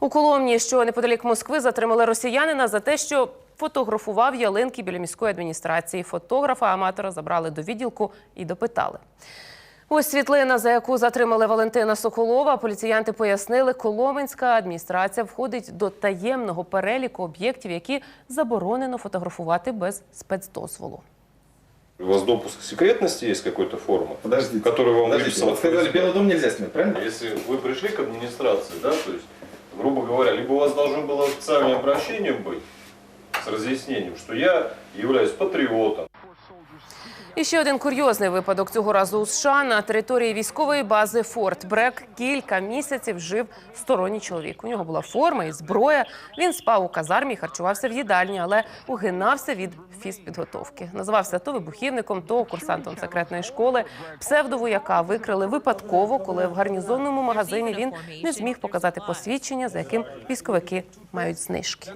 У Коломні, що неподалік Москви, затримали росіянина за те, що фотографував ялинки біля міської адміністрації. Фотографа аматора забрали до відділку і допитали. Ось світлина, за яку затримали Валентина Соколова. Поліціянти пояснили, Коломенська адміністрація входить до таємного переліку об'єктів, які заборонено фотографувати без спецдозволу. У вас допуск к секретности есть какой-то формы, Подождите. который вам Подождите, выписал? вот сказали, Белый дом нельзя снять, правильно? Если вы пришли к администрации, да, то есть, грубо говоря, либо у вас должно было официальное обращение быть с разъяснением, что я являюсь патриотом, І ще один курйозний випадок цього разу у США на території військової бази Форт Брек кілька місяців жив сторонній чоловік. У нього була форма і зброя. Він спав у казармі, харчувався в їдальні, але угинався від фізпідготовки. Називався то вибухівником, то курсантом секретної школи. Псевдовояка викрили випадково, коли в гарнізонному магазині він не зміг показати посвідчення, за яким військовики мають знижки.